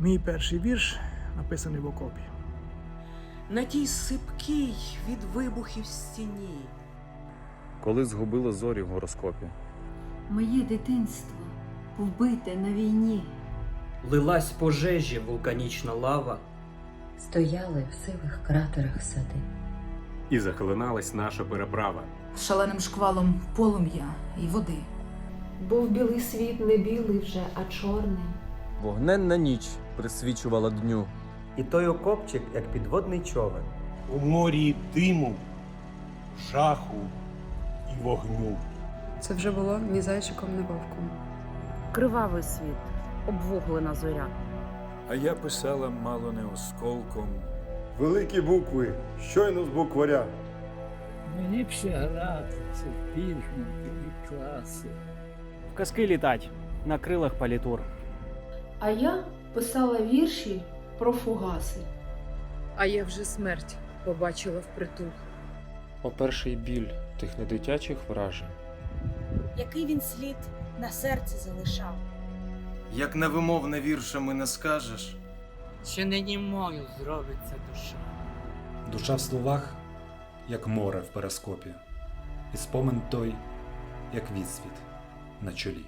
Мій перший вірш написаний в окопі. на тій сипкій від вибухів стіні. Коли згубило зорі в гороскопі. Моє дитинство вбите на війні. Лилась пожежі вулканічна лава, Стояли в сивих кратерах сади. І захлиналась наша переправа. з шаленим шквалом полум'я і води. Був білий світ не білий вже, а чорний. Вогненна ніч присвічувала дню. і той окопчик, як підводний човен. у морі диму, жаху і вогню. Це вже було ні зайчиком, ні вовком. Кривавий світ, обвуглена зоря. А я писала мало не осколком. Великі букви, щойно з букваря. Мені б ще грати, це пішники і класи. В казки літать на крилах палітур. А я писала вірші про фугаси. А я вже смерть побачила впритул. О перший біль тих недитячих вражень. Який він слід на серці залишав. Як невимовне віршами не скажеш. Що не німою зробиться душа. Душа в словах, як море в перископі, і спомин той, як відсвіт на чолі.